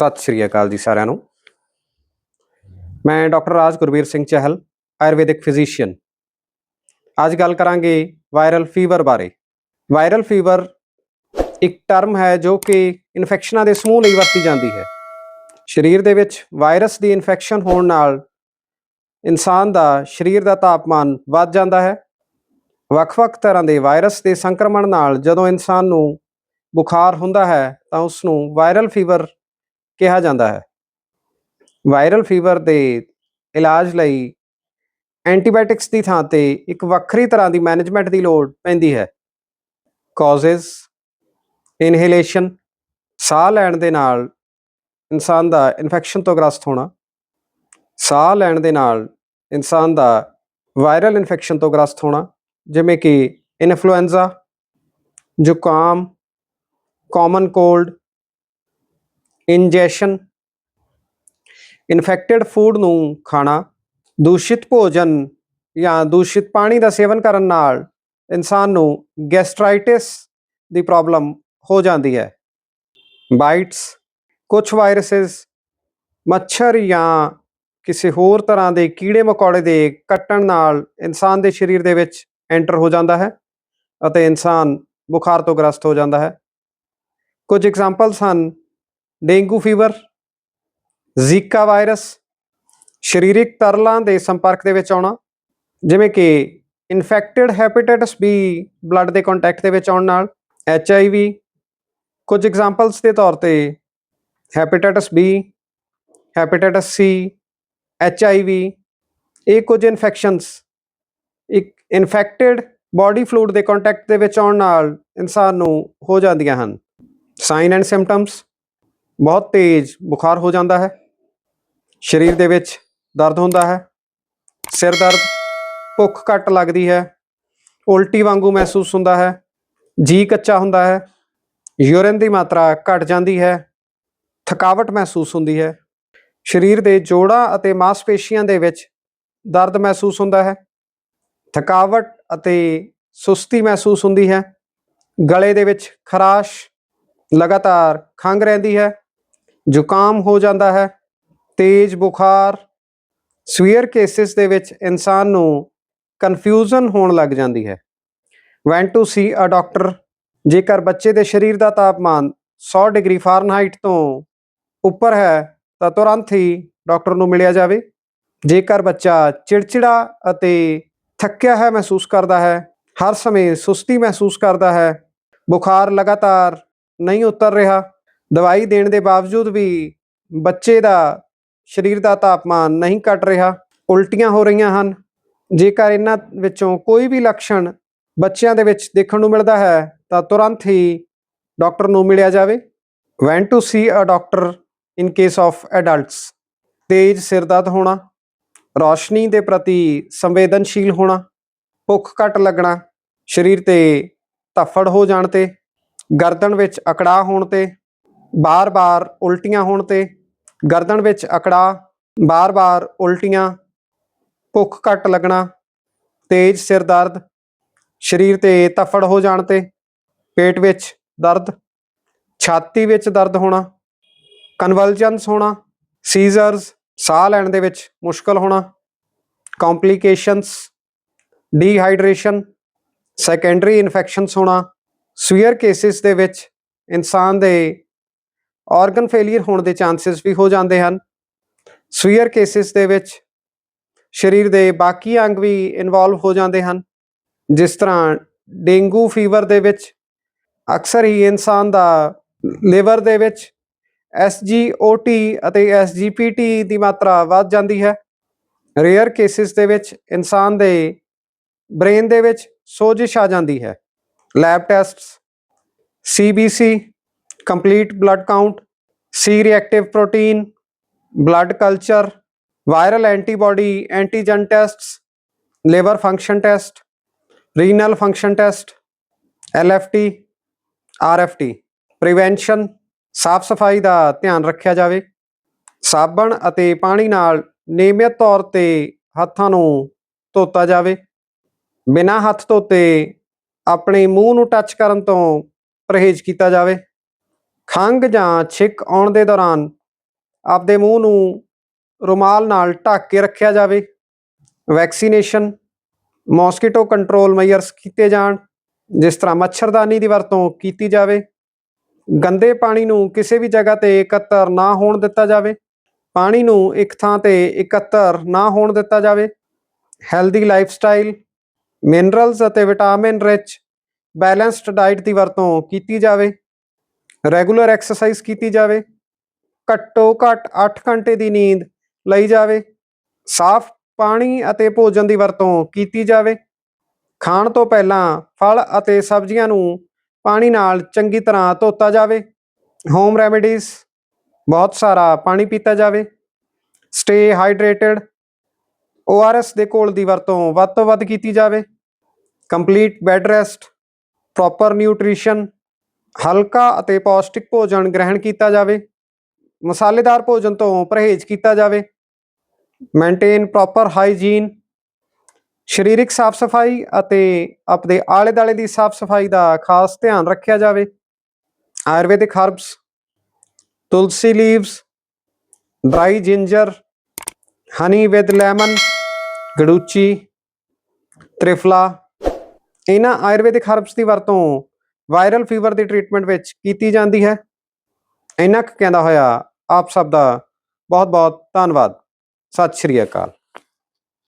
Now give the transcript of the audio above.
ਸਤਿ ਸ਼੍ਰੀ ਅਕਾਲ ਜੀ ਸਾਰਿਆਂ ਨੂੰ। ਮੈਂ ਡਾਕਟਰ ਰਾਜ ਗੁਰਵੀਰ ਸਿੰਘ ਚਹਿਲ, ਆਯੁਰਵੈਦਿਕ ਫਿਜ਼ੀਸ਼ੀਅਨ। ਅੱਜ ਗੱਲ ਕਰਾਂਗੇ ਵਾਇਰਲ ਫੀਵਰ ਬਾਰੇ। ਵਾਇਰਲ ਫੀਵਰ ਇੱਕ ਟਰਮ ਹੈ ਜੋ ਕਿ ਇਨਫੈਕਸ਼ਨਾਂ ਦੇ ਸਮੂਹ ਲਈ ਵਰਤੀ ਜਾਂਦੀ ਹੈ। ਸਰੀਰ ਦੇ ਵਿੱਚ ਵਾਇਰਸ ਦੀ ਇਨਫੈਕਸ਼ਨ ਹੋਣ ਨਾਲ ਇਨਸਾਨ ਦਾ ਸਰੀਰ ਦਾ ਤਾਪਮਾਨ ਵੱਧ ਜਾਂਦਾ ਹੈ। ਵੱਖ-ਵੱਖ ਤਰ੍ਹਾਂ ਦੇ ਵਾਇਰਸ ਦੇ ਸੰਕਰਮਣ ਨਾਲ ਜਦੋਂ ਇਨਸਾਨ ਨੂੰ ਬੁਖਾਰ ਹੁੰਦਾ ਹੈ ਤਾਂ ਉਸ ਨੂੰ ਵਾਇਰਲ ਫੀਵਰ ਕਿਹਾ ਜਾਂਦਾ ਹੈ। ਵਾਇਰਲ ਫੀਵਰ ਦੇ ਇਲਾਜ ਲਈ ਐਂਟੀਬਾਇਓਟਿਕਸ ਦੀ ਥਾਂ ਤੇ ਇੱਕ ਵੱਖਰੀ ਤਰ੍ਹਾਂ ਦੀ ਮੈਨੇਜਮੈਂਟ ਦੀ ਲੋੜ ਪੈਂਦੀ ਹੈ। ਕਾਜ਼ਸ ਇਨਹੇਲੇਸ਼ਨ, ਸਾਹ ਲੈਣ ਦੇ ਨਾਲ ਇਨਸਾਨ ਦਾ ਇਨਫੈਕਸ਼ਨ ਤੋਂ ਗ੍ਰਸਤ ਹੋਣਾ, ਸਾਹ ਲੈਣ ਦੇ ਨਾਲ ਇਨਸਾਨ ਦਾ ਵਾਇਰਲ ਇਨਫੈਕਸ਼ਨ ਤੋਂ ਗ੍ਰਸਤ ਹੋਣਾ, ਜਿਵੇਂ ਕਿ ਇਨਫਲੂਐਂਜ਼ਾ, ਜ਼ੁਕਾਮ, common cold ingestion. Infected food ਨੂੰ ਖਾਣਾ, ਦੂਸ਼ਿਤ ਭੋਜਨ ਜਾਂ ਦੂਸ਼ਿਤ ਪਾਣੀ ਦਾ ਸੇਵਨ ਕਰਨ ਨਾਲ ਇਨਸਾਨ ਨੂੰ ਗੈਸਟ੍ਰਾਈਟਿਸ ਦੀ ਪ੍ਰੋਬਲਮ ਹੋ ਜਾਂਦੀ ਹੈ। ਬਾਈਟਸ ਕੁਝ ਵਾਇਰਸਸ ਮੱਛਰ ਜਾਂ ਕਿਸੇ ਹੋਰ ਤਰ੍ਹਾਂ ਦੇ ਕੀੜੇ ਮਕੌੜੇ ਦੇ ਕੱਟਣ ਨਾਲ ਇਨਸਾਨ ਦੇ ਸਰੀਰ ਦੇ ਵਿੱਚ ਐਂਟਰ ਹੋ ਜਾਂਦਾ ਹੈ ਅਤੇ ਇਨਸਾਨ ਬੁਖਾਰ ਤੋਂ ਗ੍ਰਸਤ ਹੋ ਜਾਂਦਾ ਹੈ। ਕੁਝ ਐਗਜ਼ਾਮਪਲਸ ਹਨ ਡੇਂਗੂ ਫੀਵਰ, ਜ਼ੀਕਾ ਵਾਇਰਸ, ਸਰੀਰਕ ਤਰਲਾਂ ਦੇ ਸੰਪਰਕ ਦੇ ਵਿੱਚ ਆਉਣਾ, ਜਿਵੇਂ ਕਿ ਇਨਫੈਕਟਡ ਹੈਪੇਟਾਈਟਸ ਬੀ ਬਲੱਡ ਦੇ ਕੰਟੈਕਟ ਦੇ ਵਿੱਚ ਆਉਣ ਨਾਲ, ਐਚ ਆਈ ਵੀ, ਕੁਝ ਐਗਜ਼ਾਮਪਲਸ ਦੇ ਤੌਰ ਤੇ hepatitis B, hepatitis C, H I V, ਇਹ ਕੁਝ ਇਨਫੈਕਸ਼ਨਸ ਇੱਕ ਇਨਫੈਕਟਡ ਬਾਡੀ ਫਲੂਇਡ ਦੇ ਕੰਟੈਕਟ ਦੇ ਵਿੱਚ ਆਉਣ ਨਾਲ ਇਨਸਾਨ ਨੂੰ ਹੋ ਜਾਂਦੀਆਂ ਹਨ। ਸਾਈਨ ਐਂਡ ਸਿੰਪਟਮਸ ਬਹੁਤ ਤੇਜ਼ ਬੁਖਾਰ ਹੋ ਜਾਂਦਾ ਹੈ। ਸਰੀਰ ਦੇ ਵਿੱਚ ਦਰਦ ਹੁੰਦਾ ਹੈ। ਸਿਰ ਦਰਦ, ਭੁੱਖ ਘੱਟ ਲੱਗਦੀ ਹੈ। ਉਲਟੀ ਵਾਂਗੂ ਮਹਿਸੂਸ ਹੁੰਦਾ ਹੈ। ਜੀ ਕੱਚਾ ਹੁੰਦਾ ਹੈ। ਯੂਰਿਨ ਦੀ ਮਾਤਰਾ ਘਟ ਜਾਂਦੀ ਹੈ। ਥਕਾਵਟ ਮਹਿਸੂਸ ਹੁੰਦੀ ਹੈ। ਸਰੀਰ ਦੇ ਜੋੜਾਂ ਅਤੇ ਮਾਸਪੇਸ਼ੀਆਂ ਦੇ ਵਿੱਚ ਦਰਦ ਮਹਿਸੂਸ ਹੁੰਦਾ ਹੈ। ਥਕਾਵਟ ਅਤੇ ਸੁਸਤੀ ਮਹਿਸੂਸ ਹੁੰਦੀ ਹੈ। ਗਲੇ ਦੇ ਵਿੱਚ ਖਰਾਸ਼ ਲਗਾਤਾਰ ਖੰਘ ਰਹਿੰਦੀ ਹੈ। ਜ਼ੁਕਾਮ ਹੋ ਜਾਂਦਾ ਹੈ, ਤੇਜ਼ ਬੁਖਾਰ ਸਵੀਅਰ ਕੇਸਿਸ ਦੇ ਵਿੱਚ ਇਨਸਾਨ ਨੂੰ ਕਨਫਿਊਜ਼ਨ ਹੋਣ ਲੱਗ ਜਾਂਦੀ ਹੈ। When to see a doctor ਜੇਕਰ ਬੱਚੇ ਦੇ ਸਰੀਰ ਦਾ ਤਾਪਮਾਨ 100 ਡਿਗਰੀ ਫਾਰਨਹਾਈਟ ਤੋਂ ਉੱਪਰ ਹੈ, ਤਾਂ ਤੁਰੰਤ ਹੀ ਡਾਕਟਰ ਨੂੰ ਮਿਲਿਆ ਜਾਵੇ। ਜੇਕਰ ਬੱਚਾ ਚਿੜਚਿੜਾ ਅਤੇ ਥੱਕਿਆ ਹੈ ਮਹਿਸੂਸ ਕਰਦਾ ਹੈ, ਹਰ ਸਮੇਂ ਸੁਸਤੀ ਮਹਿਸੂਸ ਕਰਦਾ ਹੈ, ਬੁਖਾਰ ਲਗਾਤਾਰ ਨਹੀਂ ਉਤਰ ਰਿਹਾ ਦਵਾਈ ਦੇਣ ਦੇ ਬਾਵਜੂਦ ਵੀ ਬੱਚੇ ਦਾ ਸਰੀਰ ਦਾ ਤਾਪਮਾਨ ਨਹੀਂ ਘਟ ਰਿਹਾ, ਉਲਟੀਆਂ ਹੋ ਰਹੀਆਂ ਹਨ। ਜੇਕਰ ਇਹਨਾਂ ਵਿੱਚੋਂ ਕੋਈ ਵੀ ਲੱਛਣ ਬੱਚਿਆਂ ਦੇ ਵਿੱਚ ਦੇਖਣ ਨੂੰ ਮਿਲਦਾ ਹੈ, ਤਾਂ ਤੁਰੰਤ ਹੀ ਡਾਕਟਰ ਨੂੰ ਮਿਲਿਆ ਜਾਵੇ। When to see a doctor in case of adults, ਤੇਜ਼ ਸਿਰ ਦਰਦ ਹੋਣਾ, ਰੌਸ਼ਨੀ ਦੇ ਪ੍ਰਤੀ ਸੰਵੇਦਨਸ਼ੀਲ ਹੋਣਾ, ਭੁੱਖ ਘੱਟ ਲੱਗਣਾ, ਸਰੀਰ ਤੇ ਧੱਫੜ ਹੋ ਜਾਣ ਤੇ, ਗਰਦਨ ਵਿੱਚ ਅਕੜਾ ਹੋਣ ਤੇ ਬਾਰ-ਬਾਰ ਉਲਟੀਆਂ ਹੋਣ ਤੇ, ਗਰਦਨ ਵਿੱਚ ਅਕੜਾ, ਬਾਰ-ਬਾਰ ਉਲਟੀਆਂ, ਭੁੱਖ ਘੱਟ ਲੱਗਣਾ, ਤੇਜ਼ ਸਿਰ ਦਰਦ, ਸਰੀਰ ਤੇ ਧੱਫੜ ਹੋ ਜਾਣ ਤੇ, ਪੇਟ ਵਿੱਚ ਦਰਦ, ਛਾਤੀ ਵਿੱਚ ਦਰਦ ਹੋਣਾ ਕਨਵਲਜਨਸ ਹੋਣਾ ਸੀਜ਼ਰਸ ਸਾਹ ਲੈਣ ਦੇ ਵਿੱਚ ਮੁਸ਼ਕਲ ਹੋਣਾ ਕੰਪਲਿਕੇਸ਼ਨਸ ਡੀਹਾਈਡਰੇਸ਼ਨ ਸੈਕੰਡਰੀ ਇਨਫੈਕਸ਼ਨਸ ਹੋਣਾ ਸਵੀਅਰ ਕੇਸਿਸ ਦੇ ਵਿੱਚ ਇਨਸਾਨ ਦੇ ਆਰਗਨ ਫੇਲਿਅਰ ਹੋਣ ਦੇ ਚਾਂਸਸ ਵੀ ਹੋ ਜਾਂਦੇ ਹਨ। ਸਵੀਅਰ ਕੇਸਿਸ ਦੇ ਵਿੱਚ ਸਰੀਰ ਦੇ ਬਾਕੀ ਅੰਗ ਵੀ ਇਨਵੋਲਵ ਹੋ ਜਾਂਦੇ ਹਨ। ਜਿਸ ਤਰ੍ਹਾਂ ਡੇਂਗੂ ਫੀਵਰ ਦੇ ਵਿੱਚ ਅਕਸਰ ਹੀ ਇਨਸਾਨ ਦਾ ਲਿਵਰ ਦੇ ਵਿੱਚ SGOT ਅਤੇ SGPT ਦੀ ਮਾਤਰਾ ਵੱਧ ਜਾਂਦੀ ਹੈ। ਰੇਅਰ ਕੇਸਿਸ ਦੇ ਵਿੱਚ ਇਨਸਾਨ ਦੇ ਬ੍ਰੇਨ ਦੇ ਵਿੱਚ ਸੋਜਿਸ਼ ਆ ਜਾਂਦੀ ਹੈ। Lab tests CBC complete blood count C reactive protein blood culture viral antibody antigen tests liver function test renal function test LFT RFT prevention ਸਾਫ਼ ਸਫ਼ਾਈ ਦਾ ਧਿਆਨ ਰੱਖਿਆ ਜਾਵੇ। ਸਾਬਣ ਅਤੇ ਪਾਣੀ ਨਾਲ ਨਿਯਮਿਤ ਤੌਰ ਤੇ ਹੱਥਾਂ ਨੂੰ ਧੋਤਾ ਜਾਵੇ। ਬਿਨਾਂ ਹੱਥ ਧੋਤੇ ਆਪਣੇ ਮੂੰਹ ਨੂੰ ਟੱਚ ਕਰਨ ਤੋਂ ਪਰਹੇਜ਼ ਕੀਤਾ ਜਾਵੇ। ਖੰਘ ਜਾਂ ਛਿੱਕ ਆਉਣ ਦੇ ਦੌਰਾਨ ਆਪਦੇ ਮੂੰਹ ਨੂੰ ਰੁਮਾਲ ਨਾਲ ਢੱਕ ਕੇ ਰੱਖਿਆ ਜਾਵੇ। ਵੈਕਸੀਨੇਸ਼ਨ, ਮੋਸਕੀਟੋ ਕੰਟਰੋਲ ਮੈਜਰਸ ਕੀਤੇ ਜਾਣ, ਜਿਸ ਤਰ੍ਹਾਂ ਮੱਛਰਦਾਨੀ ਦੀ ਵਰਤੋਂ ਕੀਤੀ ਜਾਵੇ। ਗੰਦੇ ਪਾਣੀ ਨੂੰ ਕਿਸੇ ਵੀ ਜਗ੍ਹਾ ਤੇ ਇਕੱਤਰ ਨਾ ਹੋਣ ਦਿੱਤਾ ਜਾਵੇ। ਪਾਣੀ ਨੂੰ ਇੱਕ ਥਾਂ ਤੇ ਇਕੱਤਰ ਨਾ ਹੋਣ ਦਿੱਤਾ ਜਾਵੇ। ਹੈਲਦੀ ਲਾਈਫ ਸਟਾਈਲ ਮਿਨਰਲਸ ਅਤੇ ਵਿਟਾਮਿਨ ਰਿਚ, ਬੈਲੈਂਸਡ ਡਾਈਟ ਦੀ ਵਰਤੋਂ ਕੀਤੀ ਜਾਵੇ। ਰੈਗੂਲਰ ਐਕਸਰਸਾਈਜ਼ ਕੀਤੀ ਜਾਵੇ। ਘੱਟੋ ਘੱਟ 8 ਘੰਟੇ ਦੀ ਨੀਂਦ ਲਈ ਜਾਵੇ। ਸਾਫ਼ ਪਾਣੀ ਅਤੇ ਭੋਜਨ ਦੀ ਵਰਤੋਂ ਕੀਤੀ ਜਾਵੇ। ਖਾਣ ਤੋਂ ਪਹਿਲਾਂ ਫਲ ਅਤੇ ਸਬਜ਼ੀਆਂ ਨੂੰ ਪਾਣੀ ਨਾਲ ਚੰਗੀ ਤਰ੍ਹਾਂ ਧੋਤਾ ਜਾਵੇ। ਹੋਮ ਰੈਮੇਡੀਜ਼ ਬਹੁਤ ਸਾਰਾ ਪਾਣੀ ਪੀਤਾ ਜਾਵੇ। ਸਟੇ ਹਾਈਡਰੇਟਡ ORS ਦੇ ਕੋਲ ਦੀ ਵਰਤੋਂ ਵੱਧ ਤੋਂ ਵੱਧ ਕੀਤੀ ਜਾਵੇ। Complete bed rest proper nutrition ਹਲਕਾ ਅਤੇ ਪੌਸ਼ਟਿਕ ਭੋਜਨ ਗ੍ਰਹਿਣ ਕੀਤਾ ਜਾਵੇ। ਮਸਾਲੇਦਾਰ ਭੋਜਨ ਤੋਂ ਪਰਹੇਜ਼ ਕੀਤਾ ਜਾਵੇ। ਮੇਨਟੇਨ ਪ੍ਰੋਪਰ ਹਾਈਜੀਨ ਸਰੀਰਕ ਸਾਫ਼ ਸਫ਼ਾਈ ਅਤੇ ਆਪਣੇ ਆਲੇ ਦਾਲੇ ਦੀ ਸਾਫ਼ ਸਫ਼ਾਈ ਦਾ ਖਾਸ ਧਿਆਨ ਰੱਖਿਆ ਜਾਵੇ। Ayurvedic herbs tulsi leaves dry ginger honey with lemon guduchi, triphala. ਇਹਨਾਂ ਆਯੁਰਵੈਦਿਕ ਹਰਬਸ ਦੀ ਵਰਤੋਂ ਵਾਇਰਲ ਫੀਵਰ ਦੀ ਟ੍ਰੀਟਮੈਂਟ ਵਿੱਚ ਕੀਤੀ ਜਾਂਦੀ ਹੈ। ਇੰਨਾ ਕੁ ਕਹਿੰਦਾ ਹੋਇਆ, ਆਪ ਸਭ ਦਾ ਬਹੁਤ ਬਹੁਤ ਧੰਨਵਾਦ। ਸਤਿ ਸ਼੍ਰੀ ਅਕਾਲ।